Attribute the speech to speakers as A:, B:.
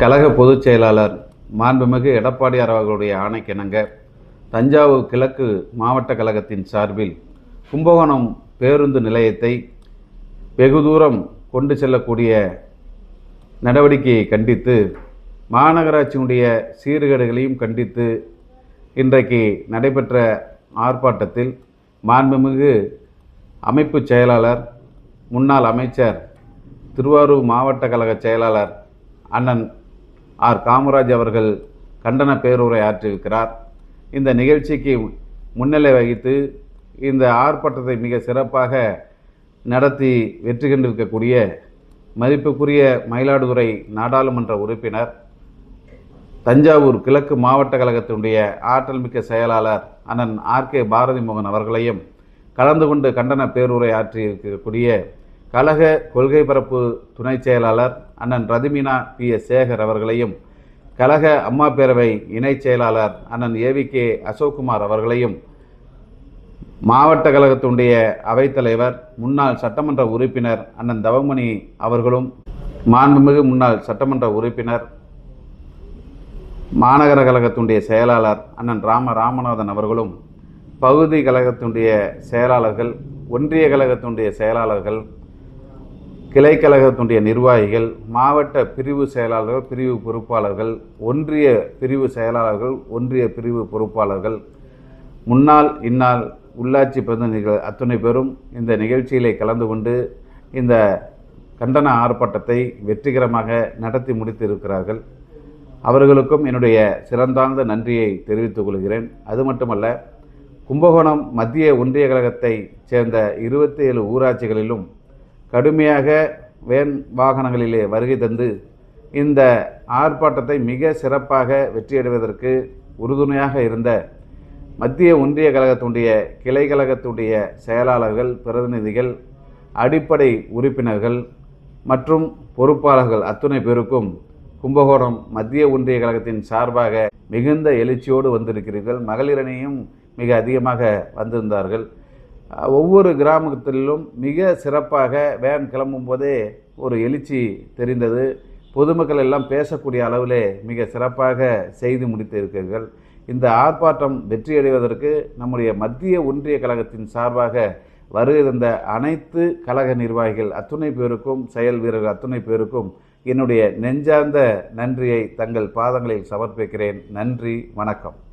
A: கழக பொதுச் செயலாளர் மாண்புமிகு எடப்பாடியார் அவர்களுடைய ஆணைக்கிணங்க தஞ்சாவூர் கிழக்கு மாவட்ட கழகத்தின் சார்பில் கும்பகோணம் பேருந்து நிலையத்தை வெகு தூரம் கொண்டு செல்லக்கூடிய நடவடிக்கையை கண்டித்து மாநகராட்சியினுடைய சீர்கேடுகளையும் கண்டித்து இன்றைக்கு நடைபெற்ற ஆர்ப்பாட்டத்தில் மாண்புமிகு அமைப்பு செயலாளர் முன்னாள் அமைச்சர் திருவாரூர் மாவட்ட கழக செயலாளர் அண்ணன் ஆர். காமராஜ் அவர்கள் கண்டன பேருரை ஆற்றியிருக்கிறார். இந்த நிகழ்ச்சிக்கு முன்னிலை வகித்து இந்த ஆர்ப்பாட்டத்தை மிக சிறப்பாக நடத்தி வெற்றி கண்டிருக்கக்கூடிய மதிப்புக்குரிய மயிலாடுதுறை நாடாளுமன்ற உறுப்பினர் தஞ்சாவூர் கிழக்கு மாவட்ட கழகத்தினுடைய ஆற்றல் மிக்க செயலாளர் அண்ணன் ஆர். கே. பாரதிமோகன் அவர்களையும் கலந்து கொண்டு கண்டன பேருரை ஆற்றியிருக்கக்கூடிய கழக கொள்கை பரப்பு துணை செயலாளர் அண்ணன் ரதிமினா பி. எஸ். சேகர் அவர்களையும் கழக அம்மா பேரவை இணைச் செயலாளர் அண்ணன் ஏவிகே அசோக்குமார் அவர்களையும் மாவட்ட கழகத்துடைய அவைத்தலைவர் முன்னாள் சட்டமன்ற உறுப்பினர் அண்ணன் தவமணி அவர்களும் மாண்புமிகு முன்னாள் சட்டமன்ற உறுப்பினர் மாநகர கழகத்துடைய செயலாளர் அண்ணன் ராம ராமநாதன் அவர்களும் பகுதி கழகத்தினுடைய செயலாளர்கள் ஒன்றிய கழகத்துடைய செயலாளர்கள் கிளை கழகத்தினுடைய நிர்வாகிகள் மாவட்ட பிரிவு செயலாளர்கள் பிரிவு பொறுப்பாளர்கள் ஒன்றிய பிரிவு செயலாளர்கள் ஒன்றிய பிரிவு பொறுப்பாளர்கள் முன்னாள் இந்நாள் உள்ளாட்சி பிரதிநிதிகள் அத்தனை பேரும் இந்த நிகழ்ச்சியிலே கலந்து கொண்டு இந்த கண்டன ஆர்ப்பாட்டத்தை வெற்றிகரமாக நடத்தி முடித்து இருக்கிறார்கள் அவர்களுக்கும் என்னுடைய சிறந்தாழ்ந்த நன்றியை தெரிவித்துக் கொள்கிறேன். அது மட்டுமல்ல கும்பகோணம் மத்திய ஒன்றிய கழகத்தை சேர்ந்த இருபத்தி ஏழு ஊராட்சிகளிலும் கடுமையாக வேன் வாகனங்களிலே வருகை தந்து இந்த ஆர்ப்பாட்டத்தை மிக சிறப்பாக வெற்றியடைவதற்கு உறுதுணையாக இருந்த மத்திய ஒன்றிய கழகத்துடைய கிளை கழகத்துடைய செயலாளர்கள் பிரதிநிதிகள் அடிப்படை உறுப்பினர்கள் மற்றும் பொறுப்பாளர்கள் அத்துணை பேருக்கும் கும்பகோணம் மத்திய ஒன்றிய கழகத்தின் சார்பாக மிகுந்த எழுச்சியோடு வந்திருக்கிறீர்கள். மகளிரணியும் மிக அதிகமாக வந்திருந்தார்கள். ஒவ்வொரு கிராமத்திலும் மிக சிறப்பாக வேன் கிளம்பும் போதே ஒரு எழுச்சி தெரிந்தது. பொதுமக்கள் எல்லாம் பேசக்கூடிய அளவிலே மிக சிறப்பாக செய்து முடித்திருக்கிறீர்கள். இந்த ஆர்ப்பாட்டம் வெற்றியடைவதற்கு நம்முடைய மத்திய ஒன்றிய கழகத்தின் சார்பாக வருகிறந்த அனைத்து கழக நிர்வாகிகள் அத்துணை பேருக்கும் செயல் வீரர்கள் அத்துணை பேருக்கும் என்னுடைய நெஞ்சார்ந்த நன்றியை தங்கள் பாதங்களில் சமர்ப்பிக்கிறேன். நன்றி வணக்கம்.